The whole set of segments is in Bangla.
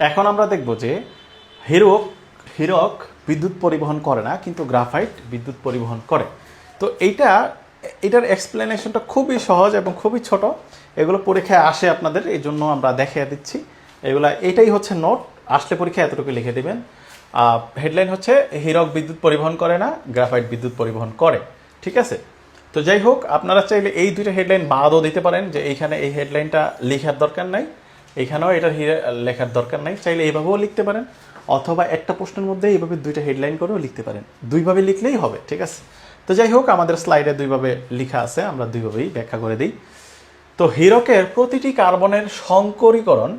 এখন আমরা দেখব যে হিরক হিরক বিদ্যুৎ পরিবহন করে না, কিন্তু গ্রাফাইট বিদ্যুৎ পরিবহন করে। তো এইটা, এটার এক্সপ্লেনেশনটা খুবই সহজ এবং খুবই ছোট। এগুলো পরীক্ষায় আসে আপনাদের, এই জন্য আমরা দেখিয়ে দিচ্ছি। এগুলো, এটাই হচ্ছে নোট। আসলে পরীক্ষায় এতটুকু লিখে দেবেন। হেডলাইন হচ্ছে, হিরক বিদ্যুৎ পরিবহন করে না, গ্রাফাইট বিদ্যুৎ পরিবহন করে। ঠিক আছে? তো যাই হোক, আপনারা চাইলে এই দুইটা হেডলাইন বাদও দিতে পারেন, যে এইখানে এই হেডলাইনটা লেখার দরকার নাই। এখানেও হিরে- লেখার দরকার নাই। চাইলে এইভাবেও লিখতে পারেন, অথবা একটা প্রশ্নের মধ্যে এইভাবে দুইটা হেডলাইন করেও লিখতে পারেন। দুইভাবে লিখলেই হবে, ঠিক আছে? তো যাই হোক, আমাদের স্লাইডে দুইভাবে লেখা আছে, আমরা দুইভাবেই ব্যাখ্যা করে দিই। তো হীরকের প্রতিটি কার্বনের সংকরীকরণ,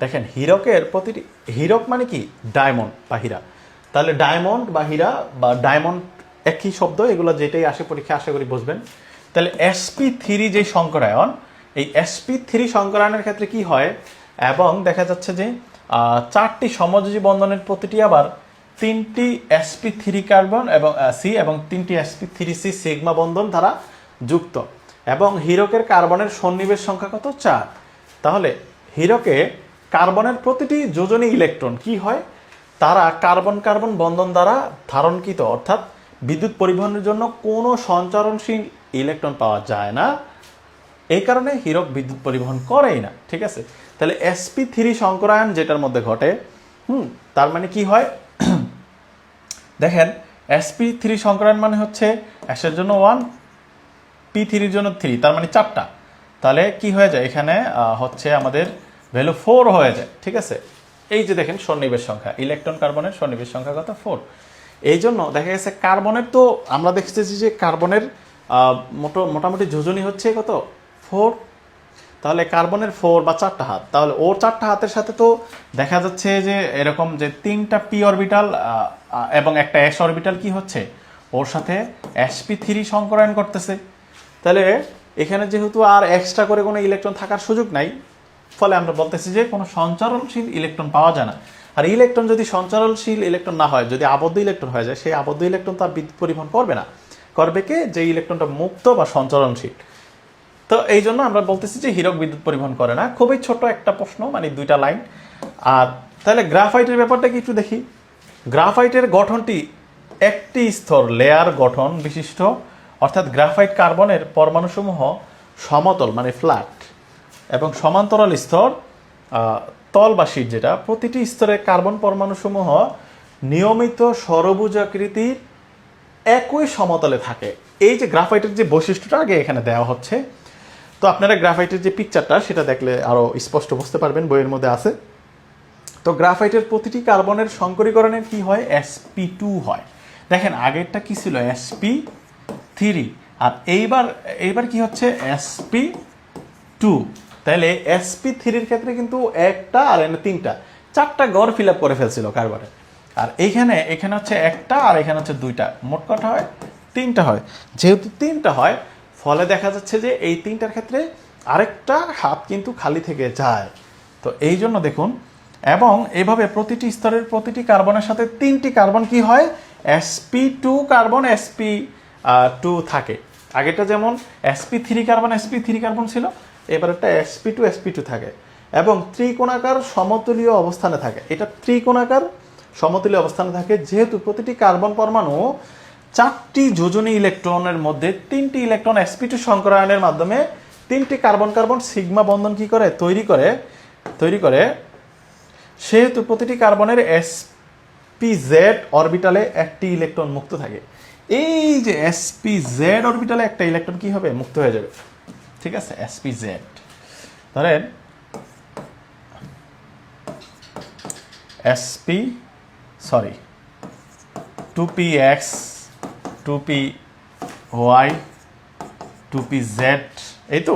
দেখেন, হিরকের প্রতিটি, হিরক মানে কি? ডায়মন্ড বা হীরা। তাহলে ডায়মন্ড বা হীরা বা ডায়মন্ড একই শব্দ, এগুলো যেটাই আসে পরীক্ষা আশা করি বুঝবেন। তাহলে এসপি থ্রি যে সংকরায়ন, এই এসপি থ্রি সংকরায়নের ক্ষেত্রে কি হয়? এবং দেখা যাচ্ছে যে চারটি সমযোজী বন্ধনের প্রতিটি আবার তিনটি এসপি থ্রি কার্বন এবং সি এবং তিনটি এসপি থ্রি সি সিগমা বন্ধন দ্বারা যুক্ত। এবং হীরকের কার্বনের সন্নিবেশ সংখ্যা কত? চার। তাহলে হীরকে কার্বনের প্রতিটি যোজনী ইলেকট্রন কি হয়? তারা কার্বন কার্বন বন্ধন দ্বারা ধারণকৃত, অর্থাৎ বিদ্যুৎ পরিবহনের জন্য কোনো সঞ্চারণশীল ইলেকট্রন পাওয়া যায় না। এই কারণে হীরক বিদ্যুৎ পরিবহন করেই না, ঠিক আছে? তাহলে এসপি থ্রি সংকরায়ন যেটার মধ্যে ঘটে, হুম, তার মানে কি হয়? দেখেন এসপি থ্রি সংকরায়ন মানে হচ্ছে এসের জন্য ওয়ান পি থ্রির জন্য থ্রি তার মানে চারটা। তাহলে কি হয়ে যায়? এখানে হচ্ছে আমাদের ভ্যালু ফোর হয়ে যায়, ঠিক আছে? এই যে দেখেন সন্নিবেশ সংখ্যা ইলেকট্রন কার্বনের সন্নিবেশ সংখ্যা কত ফোর এই জন্য দেখা গেছে কার্বনের তো আমরা দেখতেছি যে কার্বনের মোটো- মোটামুটি যোজনী হচ্ছে কত? ফোর তাহলে কার্বনের ফোর বা চারটা হাত। তাহলে ওর চারটা হাতের সাথে তো দেখা যাচ্ছে যে এরকম যে তিনটা পি অরবিটাল এবং একটা এস অরবিটাল কি হচ্ছে? ওর সাথে এসপি থ্রি সংকরায়ন করতেছে। তাহলে এখানে যেহেতু আর এক্সট্রা করে কোনো ইলেকট্রন থাকার সুযোগ নাই, ফলে আমরা বলতেছি যে কোনো সঞ্চারণশীল ইলেকট্রন পাওয়া যায় না। আর ইলেকট্রন যদি সঞ্চারণশীল ইলেকট্রন না হয়, যদি আবদ্ধ ইলেকট্রন হয়ে যায়, সেই আবদ্ধ ইলেকট্রন তার বিদ্যুৎ পরিবহন করবে না। করবে কে? যে ইলেকট্রনটা মুক্ত বা সঞ্চারণশীল তো এই জন্য আমরা বলতেছি যে হীরক বিদ্যুৎ পরিবহন করে না। খুবই ছোট একটা প্রশ্ন মানে দুইটা লাইন। আর তাহলে গ্রাফাইটের ব্যাপারটা কি একটু দেখি? গ্রাফাইটের গঠনটি একটি স্তর, লেয়ার গঠন বিশিষ্ট। অর্থাৎ গ্রাফাইট কার্বনের পরমাণুসমূহ সমতল মানে ফ্ল্যাট এবং সমান্তরাল স্তর তল বা শীট যেটা, প্রতিটি স্তরে কার্বন পরমাণুসমূহ নিয়মিত সরবুজাকৃতির একই সমতলে থাকে। এই যে গ্রাফাইটের যে বৈশিষ্ট্যটা আগে এখানে দেওয়া হচ্ছে তো আপনারা গ্রাফাইটের যে পিকচারটা সেটা দেখলে আরও স্পষ্ট বুঝতে পারবেন, বইয়ের মধ্যে আছে। তো গ্রাফাইটের প্রতিটি কার্বনের সংকরীকরণের কি হয়? এসপি টু হয়। দেখেন, আগেরটা কি ছিল? এসপি থ্রি আর এইবার এইবার কি হচ্ছে? এসপি টু তাহলে এসপি থ্রির ক্ষেত্রে কিন্তু একটা আর এখানে তিনটা। চারটা গড় ফিল আপ করে ফেলছিল কার্বনে। আর এইখানে এখানে হচ্ছে একটা আর এখানে হচ্ছে দুইটা। মোট কটা হয়? তিনটা হয়। যেহেতু তিনটা হয় ফলে দেখা যাচ্ছে যে এই তিনটার ক্ষেত্রে আরেকটা হাত কিন্তু খালি থেকে যায়। তো এই জন্য দেখুন, এবং এভাবে প্রতিটি স্তরের প্রতিটি কার্বনের সাথে তিনটি কার্বন কি হয়? Sp two carbon sp two থাকে। আগেরটা যেমন sp three carbon sp three carbon ছিল, এবার একটা এসপি টু এসপি টু থাকে। এবং ত্রিকোণাকার সমতুলীয় অবস্থানে থাকে। এটা ত্রিকোণাকার সমতুলীয় অবস্থানে থাকে, যেহেতু প্রতিটি কার্বন পরমাণু চারটি যোজনী ইলেকট্রনের মধ্যে তিনটি ইলেকট্রন sp2 সংকরায়নের মাধ্যমে তিনটি কার্বন কার্বন সিগমা বন্ধন কি করে? তৈরি করে তৈরি করে। সেহেতু প্রতিটি কার্বনের sp_z অরবিটালে একটি ইলেকট্রন মুক্ত থাকে। এই যে sp_z অরবিটালে একটা ইলেকট্রন কি হবে? মুক্ত হয়ে যাবে। ঠিক আছে? Sp_z ধরেন sp sorry two P X two P Y two P Z এই তো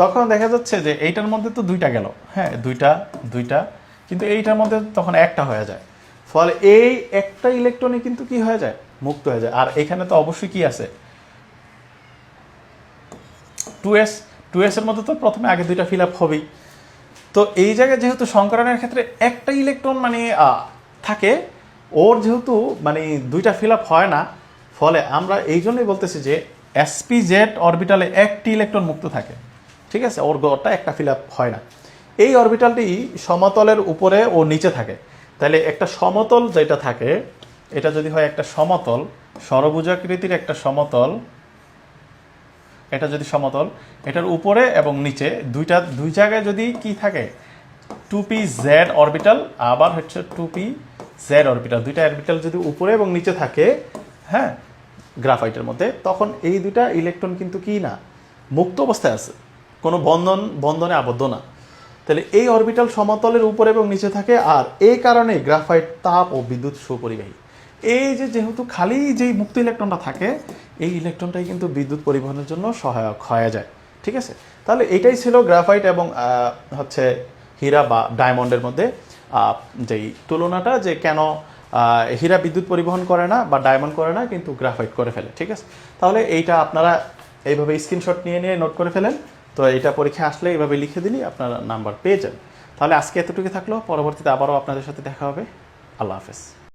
তখন দেখা যাচ্ছে যে এইটার মধ্যে তো দুইটা গেল। হ্যাঁ দুইটা দুইটা। কিন্তু এইটার মধ্যে তখন একটা হয়ে যায়। ফলে এই একটা ইলেকট্রনই কিন্তু কি হয়ে যায়? মুক্ত হয়ে যায়। আর এখানে তো অবশ্যই কি আছে? টু এস টু এস এর মধ্যে তো প্রথমে আগে দুইটা ফিল আপ হবেই। তো এই জায়গায় যেহেতু সংকরণের ক্ষেত্রে একটা ইলেকট্রন মানে থাকে, ওর যেহেতু মানে দুইটা ফিল আপ হয় না ফলে আমরা এই জন্যই বলতেছি যে এসপি জেড অরবিটালে একটি ইলেকট্রন মুক্ত থাকে। ঠিক আছে? ওর গড়টা একটা ফিল হয় না। এই অরবিটালটি সমতলের উপরে ও নিচে থাকে। তাহলে একটা সমতল যেটা থাকে, এটা যদি হয় একটা সমতল ষড়ভুজাকৃতির একটা সমতল, এটা যদি সমতল, এটার উপরে এবং নিচে দুইটা, দুই জায়গায় যদি কি থাকে? টু পি জেড অরবিটাল আবার হচ্ছে টু পি জেড অরবিটাল দুইটা অরবিটাল যদি উপরে এবং নিচে থাকে হ্যাঁ? গ্রাফাইটের মধ্যে, তখন এই দুইটা ইলেকট্রন কিন্তু কি না, মুক্ত অবস্থায় আছে। কোনো বন্ধন, বন্ধনে আবদ্ধ না। তাহলে এই অরবিটাল সমতলের উপরে এবং নিচে থাকে, আর এই কারণে গ্রাফাইট তাপ ও বিদ্যুৎ সুপরিবাহী। এই যে যেহেতু খালি যেই মুক্ত ইলেকট্রনটা থাকে, এই ইলেকট্রনটাই কিন্তু বিদ্যুৎ পরিবহনের জন্য সহায়ক হয়ে যায়। ঠিক আছে? তাহলে এটাই ছিল গ্রাফাইট এবং হচ্ছে হীরা বা ডায়মন্ডের মধ্যে যেই তুলনাটা যে কেন হীরা বিদ্যুৎ পরিবহন করে না বা ডায়মন্ড করে না, কিন্তু গ্রাফাইট করে ফেলে, ঠিক আছে? তাহলে এইটা আপনারা এইভাবে স্ক্রিনশট নিয়ে নিয়ে নোট করে ফেলেন। তো এটা পরীক্ষা আসলে এইভাবে লিখে দিলি আপনারা নাম্বার পেয়ে যান তাহলে আজকে এতটুকু থাকল। পরবর্তীতে আবারও আপনাদের সাথে দেখা হবে। আল্লাহ হাফেজ।